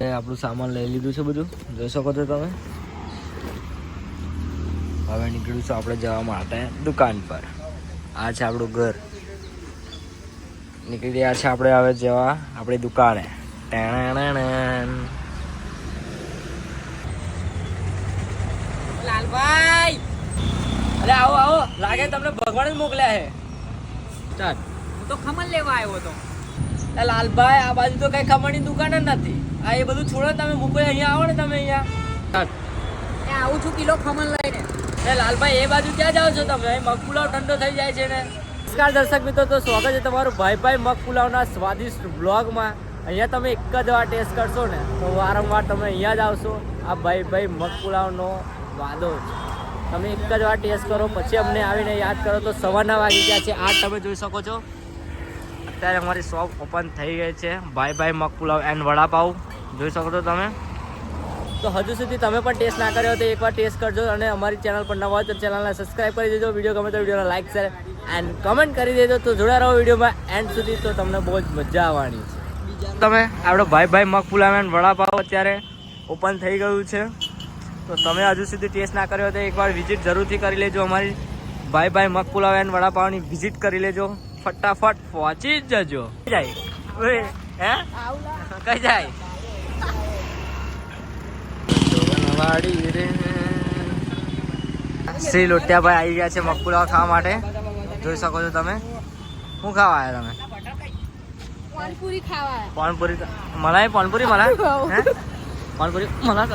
એ આપણું સામાન લઈ લીધું છે બધું. જોઈ શકો છો તમે. હવે નીકળ્યું છું આપણે જવા માટે દુકાન પર. આ છે આપણું ઘર. નીકળી રહ્યા છે આપણે હવે જવા આપણી દુકાને. લાલભાઈ! અરે આવો આવો. લાગે તમને ભગવાન જ મોકલ્યા છે. ચાલ. હું તો ખમણ લેવા આવ્યો હતો. લાલભાઈ આ બાજુ તો કઈ ખમણની દુકાન જ નથી. આ એ બધું છોડો તમે મુંબઈ અહીંયા આવો ને તમે અહીંયા. આવું છું કિલો ખમણ લઈને. એ લાલભાઈ એ બાજુ ક્યાં જાઓ છો તમે? મગ પુલાવ ઠંડો થઈ જાય છે ને. નમસ્કાર દર્શક મિત્રો તો સ્વાગત છે તમારું ભાઈ ભાઈ મગ પુલાવના સ્વાદિષ્ટ બ્લોગમાં અહીંયા તમે એક જ વાર ટેસ્ટ કરશો ને તો વારંવાર તમે અહીંયા જ આવશો. આ ભાઈ ભાઈ મગ પુલાવનો વાદો છે. તમે એક જ વાર ટેસ્ટ કરો પછી અમને આવીને યાદ કરો તો સવારના વાગી ગયા છે. આ તમે જોઈ શકો છો. અત્યારે અમારી શોપ ઓપન થઈ ગઈ છે. ભાઈ ભાઈ મગ પુલાવ એન્ડ વડાપાવ જોઈ શકો છો તમે. તો હજુ સુધી તમે પણ ટેસ્ટ ના કર્યો તો એકવાર ટેસ્ટ કરજો અને અમારી ચેનલ પર નવા હોય તો ચેનલને સબસ્ક્રાઇબ કરી દેજો. વીડિયો ગમે તો વિડીયોને લાઈક શેર એન્ડ કમેન્ટ કરી દેજો. તો જોડા રહો વિડીયોમાં એન્ડ સુધી. તો તમને બહુ જ મજા આવવાની છે. તમે આપણો ભાઈ ભાઈ મગ પુલાવ વડાપાવ અત્યારે ઓપન થઈ ગયું છે. તો તમે હજુ સુધી ટેસ્ટ ના કર્યો તો એકવાર વિઝિટ જરૂરથી કરી લેજો. અમારી ભાઈ ભાઈ મગ પુલાવ એન્ડ વડાપાવની વિઝિટ કરી લેજો. ફટાફટ પહોંચી જ જજો. જાય? ઓય, હે? કઈ જાય? વાડી રે શ્રી લોટિયાભાઈ આવી ગયા છે મગપુલાવ ખાવા માટે. જોઈ શકો છો તમે. શું ખાવા આવ્યા તમે? પાનપુરી ખાવા પાનપુરી મલાઈ પાનપુરી મલા હે? પાનપુરી મલા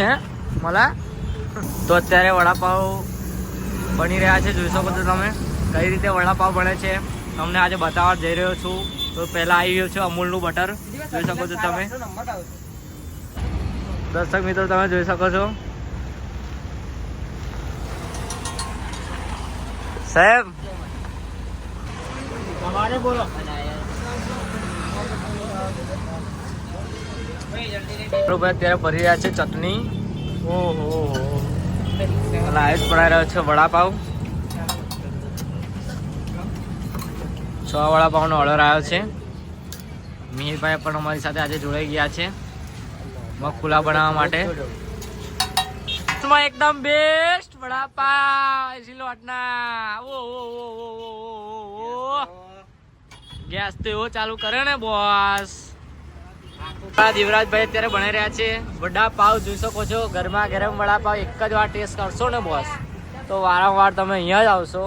હે? મલા તો અત્યારે વડાપાવ બની રહ્યા છે. જોઈ શકો છો તમે કઈ રીતે વડાપાવ બને છે. તમને આજે બતાવવા જઈ રહ્યો છું. તો પહેલાં આવી ગયો છું અમૂલનું બટર. જોઈ શકો છો તમે. દર્શક મિત્રો તમે જોઈ શકો છો. સાહેબ. તમારે બોલો. ભાઈ અત્યારે ભરી રહ્યા છે ચટણી. ઓહો. લાઈટ પડાઈ રહ્યો છે વડાપાવ. છ વડાપાવનો ઓર્ડર આવ્યો છે. મિહિરભાઈ પણ અમારી સાથે આજે જોડાઈ ગયા છે. પુલાવ બનાવવા માટે. માં એકદમ બેસ્ટ વડાપાવ. સિલોટના ઓ ઓ ઓ ગેસ તો એવો ચાલુ કરે ને બોસ દેવરાજભાઈ અત્યારે બની રહ્યા છે. વડાપાવ જોઈ શકો છો. ઘરમાં ગરમ વડાપાવ એક જ વાર ટેસ્ટ કરશો ને બોસ તો વારંવાર તમે અહીંયા જ આવશો.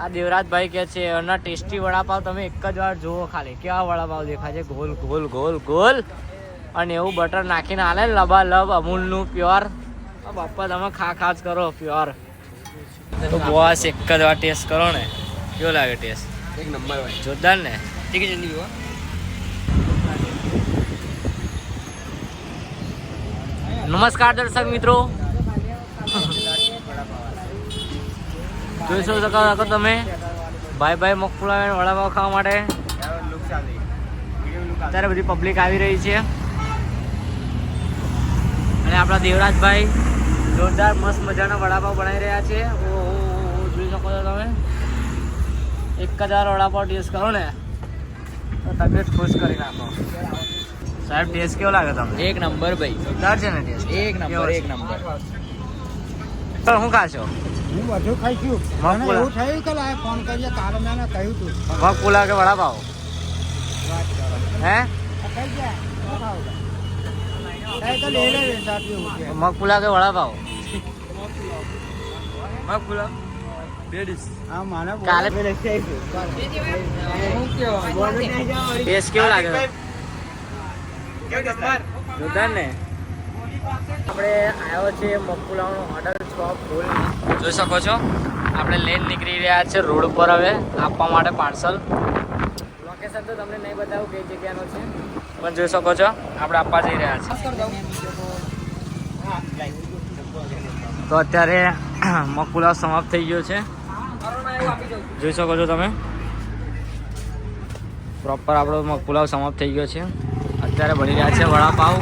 આ દેવરાજભાઈ કે છે એના ટેસ્ટી વડાપાવ તમે એક જ વાર જુઓ ખાલી. કેવા વડાપાવ દેખાય છે? ગોલ ગોલ ગોલ ગોલ. અને એવું બટર નાખીને આલે. ને લબા લબ અમૂલનું પ્યોર બાપા તમે ખા ખા જ કરો પ્યોર તો બોસ એક જ વાર ટેસ્ટ કરો ને. કેવો લાગે ટેસ્ટ એક નંબર હોય. જોરદાર ને? ઠીક જલ્દી નમસ્કાર દર્શક મિત્રો. જોઈ શકો શકો તમે? ભાઈ ભાઈ મગફુલા વડાપાવ ખાવા માટે. અત્યારે બધી પબ્લિક આવી રહી છે. અને આપણા દેવરાજભાઈ જોરદાર મસ્ત મજાના વડાપાવ બનાવી રહ્યા છે. ઓહો ઓહો, જોઈ શકો છો તમે? એક જ વાર વડાપાવ ટેસ્ટ કરો ને તો તબિયત ખુશ કરી નાખો. સાહેબ ટેસ્ટ કેવો લાગે તમને? એક નંબર ભાઈ. જોરદાર છે ને ટેસ્ટ એક નંબર એક નંબર. તો શું ખાશો? હું બધું ખાઈ છું. મને એવું થયું કે લાય ફોન કરીએ કાલે મેં કહ્યું તું. મગ પુલાવ કે વડાપાવ? હે? ગયા? મગ પુલાવ કે વડાપાવ? મગ પુલાવ. કાલે ટેસ્ટ કેવો લાગે જોરદાર ને? આપણે આવ્યો છે મગપુલાવનો હોટલ શોપ ફૂલ જોઈ શકો છો આપણે લેન નીકળી રહ્યા છે રોડ પર હવે આપવા માટે પાર્સલ લોકેશન તો તમને નહીં બતાવું કઈ જગ્યાનો છે. પણ જોઈ શકો છો, આપણે આપવા જઈ રહ્યા છીએ. તો અત્યારે મકુલા સમાપ્ત થઈ ગયો છે. જોઈ શકો છો તમે. પ્રોપર આપણો મગપુલાવ સમાપ્ત થઈ ગયો છે. અત્યારે બની રહ્યા છે વડાપાવ.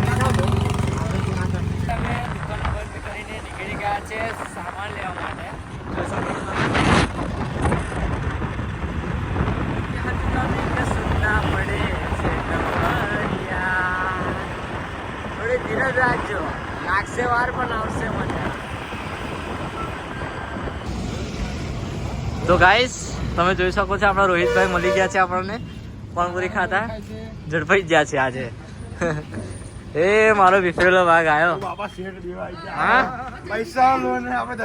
સામાન લેવા માટે જોઈ શકો છો તમે. યાદ ના પડે છે નવરિયા. ધીરજ રાખજો. લાગશે વાર પણ આવશે મજા તો ગાઈસ તમે જોઈ શકો છો આપણા રોહિતભાઈ મળી ગયા છે આપણને. પાણીપુરી ખાતા. ઝડપાઈ જ ગયા છે આજે. એ મારો વિફરેલો ભાગ આવ્યો બાબા શેઠ દેવા હા? પૈસા લો ને આપણે